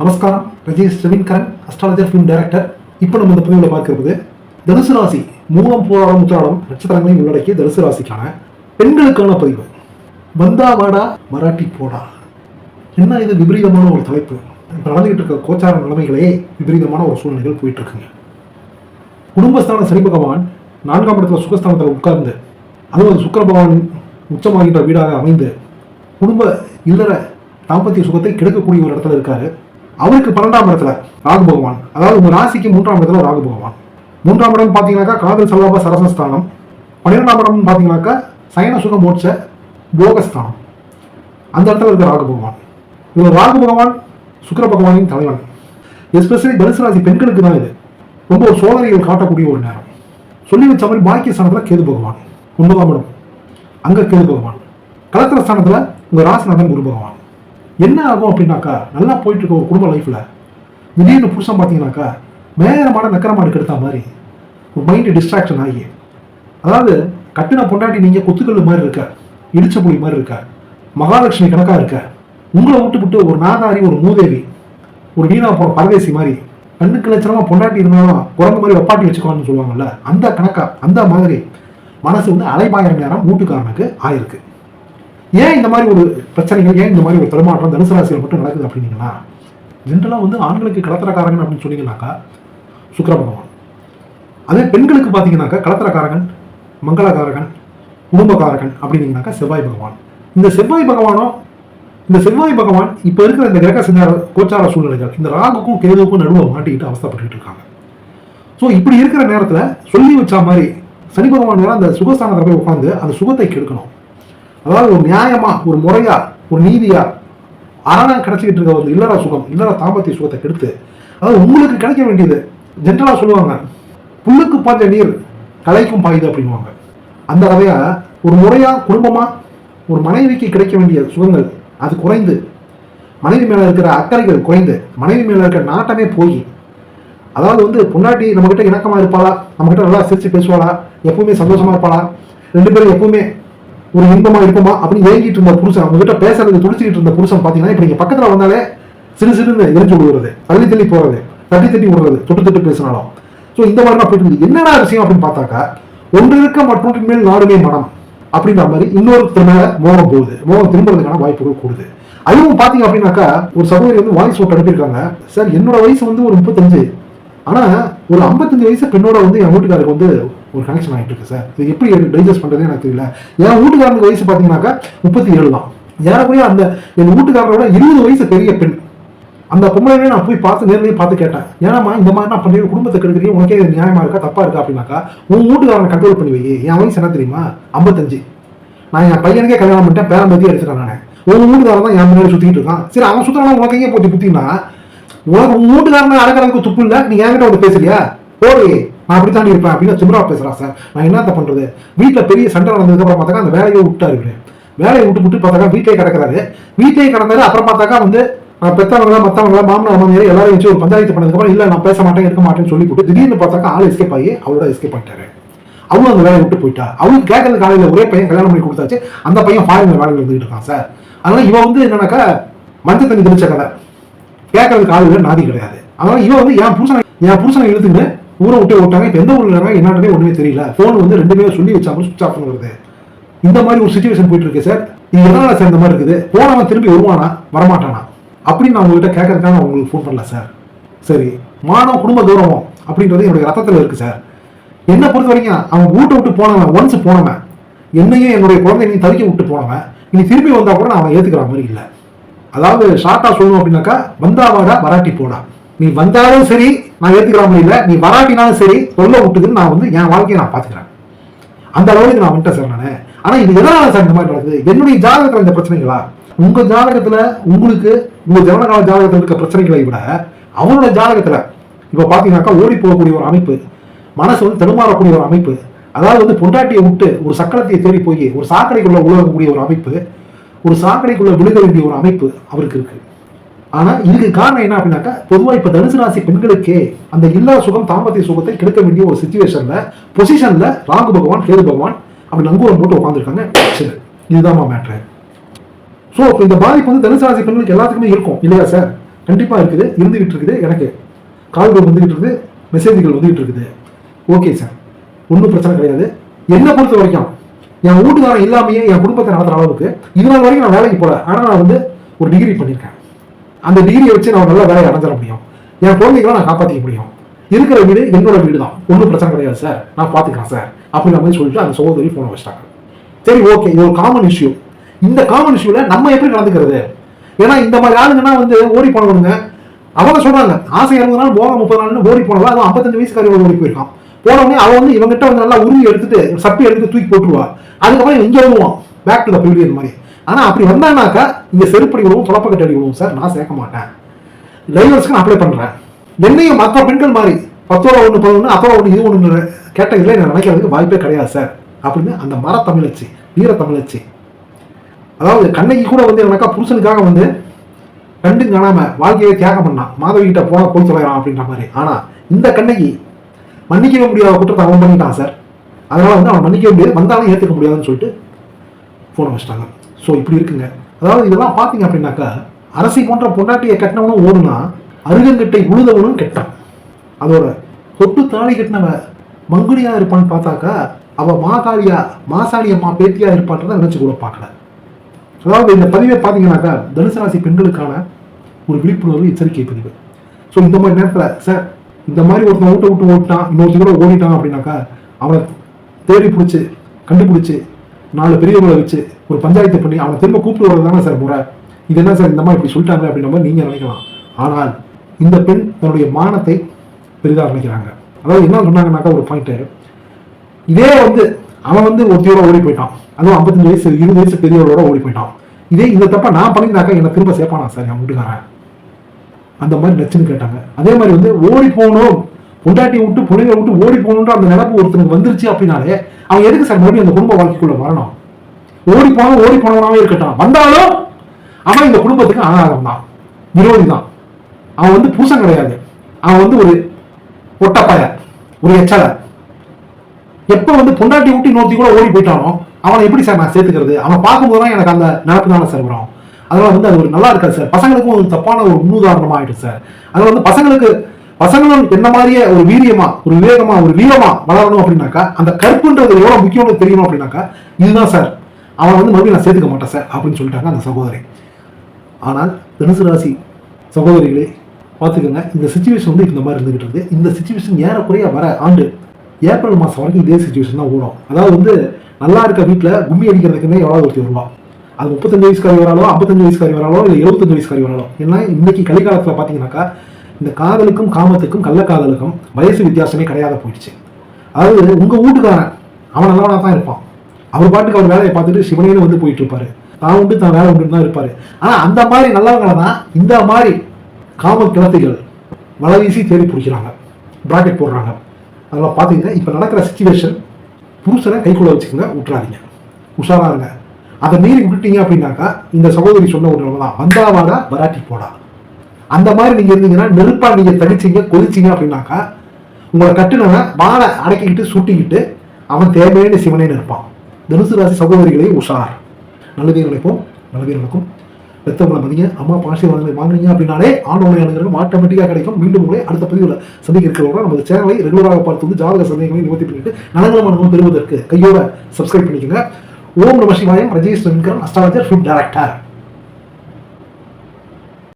நமஸ்காரம். Rajesh Raveenkaran astrologer film director இப்போ நம்ம இந்த பதிவில் பார்க்கிறது தனுசு ராசி மூலம் போராடம் உத்திராடம் நட்சத்திரங்களையும் உள்ளடக்கிய தனுசு ராசிக்கான பெண்களுக்கான பதிவு. வந்தா வாடா மராட்டி போடா. என்ன இது விபரீதமான ஒரு தலைப்பு? இப்போ நடந்துகிட்டு இருக்க கோச்சார நிலைமைகளே விபரீதமான ஒரு சூழ்நிலைகள் போயிட்டு இருக்குங்க குடும்பஸ்தான சனி பகவான் நான்காம் இடத்துல சுகஸ்தானத்தில் உட்கார்ந்து அதுவும் அது சுக்கிர பகவான் உச்சமாகின்ற வீடாக அமைந்து குடும்ப இல்லற தாம்பத்திய சுகத்தை கெடுக்கக்கூடிய ஒரு இடத்துல இருக்காரு. அவருக்கு பன்னெண்டாம் இடத்துல ராகு பகவான். அதாவது உங்க ராசிக்கு மூன்றாம் இடத்துல ராகு பகவான். மூன்றாம் இடம் பார்த்தீங்கன்னாக்கா காதல் சல்லாப சரசஸ்தானம். பன்னிரெண்டாம் இடம் பார்த்தீங்கன்னாக்கா சயன சுக மோட்ச போகஸ்தானம். அந்த இடத்துல இருக்க ராகு பகவான். இவர் ராகு பகவான் சுக்கர பகவானின் தலைவன். எஸ்பெஷலி தனுசு ராசி பெண்களுக்கு தான் இது. ரொம்ப ஒரு சோதனைகள் காட்டக்கூடிய ஒரு நேரம். சொல்லி வச்ச மாதிரி பாக்கிய ஸ்தானத்தில் கேது பகவான். ஒன்பதாம் இடம். அங்கே கேது பகவான். கலத்திர ஸ்தானத்தில் உங்கள் ராசிநாதன் குரு பகவான். என்ன ஆகும் அப்படின்னாக்கா நல்லா போயிட்டு இருக்க ஒரு குடும்ப லைஃப்பில் திடீர்னு புருஷன் பார்த்தீங்கன்னாக்கா மேகரமான நக்கரமாடு கெடுத்த மாதிரி ஒரு மைண்டு டிஸ்ட்ராக்ஷன் ஆகி அதாவது கட்டின பொண்டாட்டி நீங்கள் குத்துக்கல் மாதிரி இருக்க இடிச்ச புலி மாதிரி இருக்க மகாலட்சுமி கணக்காக இருக்க உங்களை விட்டு விட்டு ஒரு நாதாரி ஒரு மூதேவி ஒரு வீணா போகிற பரதேசி மாதிரி கண்ணுக்கு லட்சணமா பொண்டாட்டி இருந்தாலும் குரங்கு மாதிரி ஒப்பாட்டி வச்சுக்கோன்னு சொல்லுவாங்கல்ல அந்த கணக்கா அந்த மாதிரி மனசு வந்து அலைபாயிரம் நேரம் வீட்டுக்காரனுக்கு ஆயிருக்கு. ஏன் இந்த மாதிரி ஒரு பிரச்சனைகள் ஏன் இந்த மாதிரி ஒரு தடுமாற்றம் தனுசு ராசியில் மட்டும் நடக்குது அப்படின்னீங்கன்னா ஜென்ரலாக வந்து ஆண்களுக்கு கலத்திரக்காரங்கன் அப்படின்னு சொன்னீங்கன்னாக்கா சுக்கர பகவான். அதே பெண்களுக்கு பார்த்தீங்கன்னாக்கா கலத்திரக்காரகன் மங்களகாரகன் குடும்பகாரகன் அப்படின்னீங்கன்னாக்கா செவ்வாய் பகவான். இந்த செவ்வாய் பகவானும் இந்த செவ்வாய் பகவான் இப்போ இருக்கிற இந்த கிரக சிந்தார கோச்சார சூழ்நிலைகள் இந்த ராகுக்கும் கேதுவுக்கும் நடுவை மாட்டிக்கிட்டு அவஸ்தைப்பட்டுக்கிட்டு இருக்காங்க. ஸோ இப்படி இருக்கிற நேரத்தில் சொல்லி வச்ச மாதிரி சனி பகவான் வேற அந்த சுகஸ்தானத்தில் போய் உட்காந்து அந்த சுகத்தை கெடுக்கணும். அதாவது ஒரு நியாயமா ஒரு முறையா ஒரு நீதியா அரணா கிடைச்சிக்கிட்டு இருக்க ஒரு இல்லற சுகம் இல்லற தாம்பத்திய சுகத்தை கெடுத்து அதாவது உங்களுக்கு கிடைக்க வேண்டியது ஜென்ரலாக சொல்லுவாங்க புல்லுக்கு பாய்ஞ்ச நீர் கலைக்கும் பாயுது அப்படிங்குவாங்க அந்த வகையாக ஒரு முறையாக குடும்பமாக ஒரு மனைவிக்கு கிடைக்க வேண்டிய சுகங்கள் அது குறைந்து மனைவி மேலே இருக்கிற அக்கறைகள் குறைந்து மனைவி மேலே இருக்கிற நாட்டமே போய் அதாவது வந்து பொண்டாட்டி நம்மக்கிட்ட இணக்கமாக இருப்பாளா நம்மக்கிட்ட நல்லா சிரித்து பேசுவாளா எப்பவுமே சந்தோஷமாக இருப்பாளா ரெண்டு பேரும் எப்பவுமே ஒரு இன்பமா இருக்குமா அப்படின்னு ஏங்கிட்டு இருந்த புருஷன் அவங்க கிட்ட பேசுறதுக்கு இருந்த புருஷன் பாத்தீங்கன்னா இப்ப நீங்க பக்கத்துல வந்தாலே சிறு சிறுன்னு எரிஞ்சு விடுறது தள்ளி தள்ளி போறது தட்டி தட்டி விடுறது தொட்டு தொட்டு பேசினாலும். ஸோ இந்த மாதிரி போயிட்டு இருக்குது. என்னடா விஷயம் அப்படின்னு பார்த்தாக்கா ஒன்று இருக்க மற்றொன்றின் மேல் நாடுமே மனம் அப்படின்ற மாதிரி இன்னொருத்தர் மேல மோகம் போகுது. மோகம் திரும்புறதுக்கான வாய்ப்புகள் கூடுது. அதுவும் பாத்தீங்க அப்படின்னாக்கா ஒரு சகோதரி வந்து வாய்ஸ் ஓட்டு அனுப்பியிருக்காங்க. சார் என்னோட வயசு வந்து ஒரு முப்பத்தஞ்சு. ஆனா ஒரு 55 வயசு பெண்ணோட வந்து என் வீட்டுக்காருக்கு வந்து ஒரு கனெக்ஷன் ஆகிட்டு இருக்கு சார். இது எப்படி டைஜஸ்ட் பண்ணுறதுன்னு எனக்கு தெரியல. ஏன் வீட்டுக்காரனுக்கு வயசு பார்த்தீங்கன்னாக்கா முப்பத்தி ஏழு தான். ஏறக்குறைய அந்த என் வீட்டுக்காரரோட இருபது வயசு பெரிய பெண். அந்த பொம்பளையே நான் போய் பார்த்து நேர்லயே பார்த்து கேட்டேன். ஏன்னாம்மா இந்த மாதிரி நான் பண்ணி குடும்பத்தை கெடுக்கிறீங்க? உனக்கே இது நியாயமாக இருக்கா? தப்பாக இருக்கா? அப்படின்னாக்கா உன் வீட்டுக்காரனை கண்ட்ரோல் பண்ணி வை. என் வயசு என்ன தெரியுமா? ஐம்பத்தஞ்சு. நான் என் பையனுக்கே கல்யாணம் பண்ணிட்டேன். பேரம்பத்தி எடுத்துட்டேன் நான். உன் வீட்டுக்காரன் தான் என் முன்னாடி சுற்றிட்டு இருக்கான். சரி அவன் சுத்தனா உனக்கு எங்கே போச்சு? குத்தினா உனக்கு உன் வீட்டுக்காரனை அடக்கிறதுக்கு துப்பு இல்லை? நீ என்கிட்ட வந்து பேசுறியா? போடு. நான் அப்படி தாண்டி இருப்பேன் அப்படின்னு சிம்ரா பேசுறான் சார். நான் என்னத்த பண்ணுறது வீட்டில் பெரிய சண்டை நடந்ததுக்கப்புறம் பார்த்தாக்கா அந்த வேலையை விட்டாரு இவரு. வேலையை விட்டு விட்டு பார்த்தாக்கா வீட்டையே கிடக்குறாரு. வீட்டையே கிடந்தாரு அப்புறம் பார்த்தாக்கா வந்து நான் மற்றவங்களா மாமனார் மாமியார் எல்லாரும் வச்சு ஒரு பஞ்சாயத்து பண்ணதுக்கப்புறம் இல்லை நான் பேச மாட்டேன் இருக்க மாட்டேன்னு சொல்லி போட்டு திடீர்னு பார்த்தாக்கா ஆள் எஸ்கேப் ஆகி அவரோட எஸ்கேப் ஆகிட்டாரு அவரும் அந்த வேலையை விட்டு போயிட்டா. அவருக்கு கேட்கறது காலையில் ஒரே பையன் கல்யாணம் பண்ணி கொடுத்தாச்சு. அந்த பையன் ஃபாரின் வேலையில் இருந்துகிட்டு இருக்கான் சார். அதனால இவன் வந்து என்னன்னாக்கா மஞ்சள் தண்ணி தெளிச்ச கதை. கேட்கறது காலையில் நாதி கிடையாது. அதனால இவன் வந்து என் புருஷனை என் புருஷனை இழுத்துக்கிட்டு ஊரை விட்டு ஓட்டாங்க. இப்போ எந்த ஊர்ல இருக்காங்க? என்னன்றதே தெரியல. ஃபோன் வந்து ரெண்டுமே சொல்லி வச்சாங்க. சுவிச் ஆஃப் வருது இந்த மாதிரி ஒரு சுச்சுவேஷன் போயிட்டு இருக்கு சார். இது எதனால சார் இந்த மாதிரி இருக்குது? போனவன் திரும்பி வருவானா? வரமாட்டானா? அப்படின்னு நான் உங்கள்கிட்ட கேட்கறதுக்காக நான் உங்களுக்கு ஃபோன் பண்ணல சார். சரி. மானம் குடும்ப கௌரவம் அப்படின்றது என்னுடைய ரத்தத்தில் இருக்கு சார். என்ன பொறுத்த வரைக்கும் அவன் வீட்டை விட்டு போனவன் ஒன்ஸ் போனவன். என்னையும் என்னுடைய குழந்தைங்களையும் தவிக்க விட்டு போனவன். இனி திரும்பி வந்தால் கூட நான் அவன் ஏத்துக்கிற மாதிரி இல்லை. அதாவது ஷார்ட்டாக சொல்லணும் அப்படின்னாக்கா வந்தாவாடா வராட்டி போடா. நீ வந்தாலும் சரி நான் ஏத்துக்கிற மாதிரி இல்லை. நீ வராட்டினாலும் சரி சொல்ல விட்டுதுன்னு நான் வந்து என் வாழ்க்கையை நான் பாத்துக்கிறேன் அந்த அளவுக்கு நான் வந்துட்டேன் சார் நான். ஆனா இது எதனால சார் இந்த மாதிரி நடக்குது? என்னுடைய ஜாதகத்துல இந்த பிரச்சனைகளா? உங்க ஜாதகத்துல உங்களுக்கு உங்க ஜனகால ஜாதகத்துல இருக்க பிரச்சனைகளை விட அவனோட ஜாதகத்துல இப்ப பாத்தீங்கன்னாக்கா ஓடி போகக்கூடிய ஒரு அமைப்பு மனசு வந்து தடுமாறக்கூடிய ஒரு அமைப்பு அதாவது வந்து பொண்டாட்டியை விட்டு ஒரு சக்கரத்தை தேடி போய் ஒரு சாக்கடைக்குள்ள உலகக்கூடிய ஒரு அமைப்பு ஒரு சாக்கடைக்குள்ள விழுக வேண்டிய ஒரு அமைப்பு அவருக்கு இருக்கு. ஆனால் இதுக்கு காரணம் என்ன அப்படின்னாக்கா பொதுவாக இப்போ தனுசு ராசி பெண்களுக்கே அந்த இல்லா சுகம் தாம்பத்திய சுகத்தை கெடுக்க வேண்டிய ஒரு சுச்சுவேஷனில் பொசிஷனில் ராகு பகவான் கேது பகவான் அப்படி நங்கூரம் போட்டு உட்காந்துருக்காங்க சரி இதுதான் மேட்ரு ஸோ இப்போ இந்த பாதிப்பு வந்து தனுசு ராசி பெண்களுக்கு எல்லாத்துக்குமே இருக்கும். இல்லையா சார் கண்டிப்பாக இருக்குது. இருந்துகிட்டு இருக்குது எனக்கு. கால்கள் வந்துகிட்டு இருக்குது. மெசேஜ்கள் வந்துகிட்டு இருக்குது. ஓகே சார் ஒன்றும் பிரச்சனை கிடையாது. என்னை பொறுத்த வரைக்கும் என் வீட்டுக்காரன் இல்லாமையே என் குடும்பத்தை நடத்துகிற அளவுக்கு இது நாள் வரைக்கும் நான் வேலைக்கு போகல ஆனால் நான் வந்து ஒரு டிகிரி பண்ணியிருக்கேன் அந்த டிகிரியை வச்சு நான் நல்ல வேலையை அடைஞ்சிட முடியும். என் குழந்தைகளை நான் காப்பாற்றிக்க முடியும். இருக்கிற வீடு என்னோட வீடு தான் ஒன்றும் பிரச்சனை கிடையாது சார் நான் பார்த்துக்கிறேன் சார் அப்படின்ற மாதிரி சொல்லிட்டு அந்த சகோதரி ஃபோனை வச்சிட்டாங்க. சரி ஓகே இது ஒரு காமன் இஷ்யூ இந்த காமன் இஷ்யூல நம்ம எப்படி நடந்துக்கிறது? ஏன்னா இந்த மாதிரி ஆளுங்கன்னா வந்து ஓடி போனவனுங்க. அவங்க சொல்றாங்க ஆசை இருபது நாள் போக முப்பது நாள்னு ஓடி போனவா அதுவும் ஐம்பத்தஞ்சு வயசுக்காரி ஓடி போயிருக்கான். போனவனே அவன் வந்து இவங்கிட்ட வந்து நல்லா உருவி எடுத்துட்டு சப்பி எடுத்து தூக்கி போட்டுருவா. அதுக்கப்புறம் இங்கே வருவான். பேக் டு த பிரிவியன் மாதிரி. ஆனால் அப்படி வந்தானாக்கா இங்கே செருப்படி விடுவோம் துளப்பக்கட்டி அடி விடுவோம் சார் நான் சேர்க்க மாட்டேன். லைவர்ஸ்க்கு நான் அப்ளை பண்ணுறேன் என்னையும் மற்ற பெண்கள் மாதிரி பத்தோட ஒன்று பதினொன்று அப்போ ஒன்று இது ஒன்று கேட்டகரியில் நான் நினைக்கிறதுக்கு வாய்ப்பே கிடையாது சார். அப்படின்னு அந்த மர தமிழச்சி வீர தமிழச்சி அதாவது கண்ணகி கூட வந்து எனக்கா புருஷனுக்காக வந்து கண்டு காணாம வாழ்க்கையை தியாகம் பண்ணான். மாதவி கிட்ட போன போய் தொலைறான் அப்படின்ற மாதிரி. ஆனா இந்த கண்ணகி மன்னிக்கவே முடியாத குற்றத்தை அவன் பண்ணிட்டான் சார். அதனால வந்து அவன் மன்னிக்கவே முடியாது வந்தாலும் ஏற்றுக்க முடியாதுன்னு சொல்லிட்டு போன வச்சிட்டாங்க. ஸோ இப்படி இருக்குங்க. அதாவது இதெல்லாம் பார்த்தீங்க அப்படின்னாக்கா அரசி போன்ற பொண்டாட்டியை கட்டினவனும் ஓடுனா அருகங்கிட்டை உழுதவனும் கெட்டான். அதோட தொட்டு தாலி கட்டினவ மங்குடியாக இருப்பான்னு பார்த்தாக்கா அவள் மாதாளியா மாசாணி அம்மா பேத்தியாக இருப்பான்றதை நினச்சி கூட பார்க்கல. அதாவது இந்த பதிவை பார்த்தீங்கன்னாக்கா தனுசு ராசி பெண்களுக்கான ஒரு விழிப்புணர்வு எச்சரிக்கை பதிவு. ஸோ இந்த மாதிரி நேரத்தில் சார் இந்த மாதிரி ஒருத்தன் ஊட்ட விட்டு ஓட்டிட்டான் இன்னொருத்தர் கூட ஓடிட்டான் அப்படின்னாக்கா அவனை தேடி பிடிச்சி கண்டுபிடிச்சி நாலு பெரியவங்களை வச்சு ஒரு பஞ்சாயத்து பண்ணி அவனை திரும்ப கூப்பிட்டு வரது தானே சார் முறை. இது என்ன சார் இந்த மாதிரி இப்படி சொல்லிட்டாங்க அப்படின்ற மாதிரி நீங்கள் நினைக்கலாம். ஆனால் இந்த பெண் தன்னுடைய மானத்தை பெரிதாக நினைக்கிறாங்க. அதாவது என்ன சொன்னாங்கன்னாக்கா ஒரு பாயிண்ட்டு இதே வந்து அவன் வந்து ஒருத்தையோட ஓடி போயிட்டான். அதுவும் ஐம்பத்தஞ்சு வயசு இருபது வயசு பெரியவரோட ஓடி போயிட்டான். இதே இந்த தப்பை நான் பண்ணியிருந்தாக்கா என்னை திரும்ப சேர்ப்பானா சார் என் வீட்டுக்காரன்? அந்த மாதிரி நச்சுன்னு கேட்டாங்க. அதே மாதிரி வந்து ஓடி போகணும். பொண்டாட்டியை விட்டு பிள்ளைங்களை விட்டு ஓடி போகணுன்ற அந்த நினப்பு ஒருத்தனுக்கு வந்துருச்சு அப்படின்னாலே அவன் எதுக்கு சார் மறுபடியும் அந்த குடும்ப வாழ்க்கைக்குள்ள வரணும்? ஓடி போனவன் ஓடி போனவனாவே இருக்கட்டும். வந்தாலும் அவன் இந்த குடும்பத்துக்கு அனாதம் தான். விரோதி தான். அவன் வந்து பூசம் கிடையாது. அவன் வந்து ஒரு ஒட்டப்பய ஒரு எச்சல எப்ப வந்து பொண்டாட்டி விட்டு நோக்கி கூட ஓடி போயிட்டானோ அவனை எப்படி சார் நான் சேர்த்துக்கிறது? அவன் பார்க்கும்போது தான் எனக்கு அந்த நினப்பு தானே சார் வரும். அதனால வந்து அது ஒரு நல்லா இருக்காது சார். பசங்களுக்கும் ஒரு தப்பான ஒரு முன்னுதாரணமாக ஆயிடுச்சு சார். அதனால வந்து பசங்களுக்கு பசங்களும் என்ன மாதிரியே ஒரு வீரியமா ஒரு விவேகமா ஒரு வீரமா வளரணும் அப்படின்னாக்கா அந்த கற்புன்றது எவ்வளவு முக்கியம்னு தெரியணும் அப்படின்னாக்கா இதுதான் சார். அவன் வந்து மறுபடியும் நான் சேர்த்துக்க மாட்டேன் சார் அப்படின்னு சொல்லிட்டாங்க அந்த சகோதரி. ஆனால் தனுசு ராசி சகோதரிகளே பார்த்துக்கோங்க இந்த சுச்சுவேஷன் வந்து இந்த மாதிரி இருந்துகிட்டு இருக்குது இந்த சுச்சுவேஷன் ஏறக்குறைய வர ஆண்டு ஏப்ரல் மாதம் வரைக்கும் இதே சுச்சுவேஷன் தான் ஓடும். அதாவது வந்து நல்லா இருக்க வீட்டில் கும்மி அடிக்கிறதுக்குமே எவ்வளோ ஒருத்தி வருவா? அது முப்பத்தஞ்சு வயசுக்காரி வராலோ ஐம்பத்தஞ்சு வயசுக்காரி வராலோ இல்லை எழுபத்தஞ்சு வயசுக்காரி வராலோ ஏன்னா இன்னைக்கு கலிகாலத்தில் பார்த்தீங்கன்னாக்கா இந்த காதலுக்கும் காமத்துக்கும் கள்ளக்காதலுக்கும் வயசு வித்தியாசமே கிடையாத போயிடுச்சு. அதாவது உங்கள் வீட்டுக்காரன் அவன் நல்லவனாக தான் இருப்பான். அவர் பாட்டுக்கு அவர் வேலையை பார்த்துட்டு சிவனேன்னு வந்து போயிட்டு இருப்பாரு தான் உண்டு தான் வேலை உண்டு தான் இருப்பாரு. ஆனால் அந்த மாதிரி நல்லவங்களை தான் இந்த மாதிரி காம கிளத்தைகள் வலை வீசி தேடி பிடிக்கிறாங்க. ப்ராக்கெட் போடுறாங்க. அதெல்லாம் பார்த்தீங்கன்னா இப்போ நடக்கிற சுச்சுவேஷன் புருஷனை கைக்குள்ள வச்சுக்கோங்க விட்டுறாதீங்க உஷாரா இருங்க. அதை மீறி விட்டுட்டீங்க அப்படின்னாக்கா இந்த சகோதரி சொன்ன ஒரு நிலைமை தான் வந்தாவாடா வராட்டி போடா. அந்த மாதிரி நீங்க இருந்தீங்கன்னா நெருப்பா நீங்க தடிச்சிங்க கொதிச்சீங்க அப்படின்னாக்கா உங்களை கட்டுனவன் வாழை அடக்கிக்கிட்டு சுட்டிக்கிட்டு அவன் தேவையான சிவனேன்னு இருப்பான் தனுசு ராசி சகோதரிகளே உஷார். நல்லதே நினைப்போம் நல்லதே நடக்கும். பெத்தவங்களை மதிங்க அம்மா ஆசீர்வாதங்களை வாங்குனீங்க அப்படின்னாலே ஆன்லைன் அணுகிறது ஆட்டோமேட்டிக்காக கிடைக்கும். மீண்டும் உங்களை அடுத்த பதிவில் சந்திக்க இருக்கிறவங்க நமது சேனலை ரெகுலராக பார்த்து வந்து ஜாதக சந்தேகங்களை நிவர்த்தி பண்ணிட்டு நலங்களமான அனுபவம் பெறுவதற்கு கையோட சப்ஸ்கிரைப் பண்ணிக்கோங்க. ஓம் நம Sivayam Rajesh Vengaran astrologer food director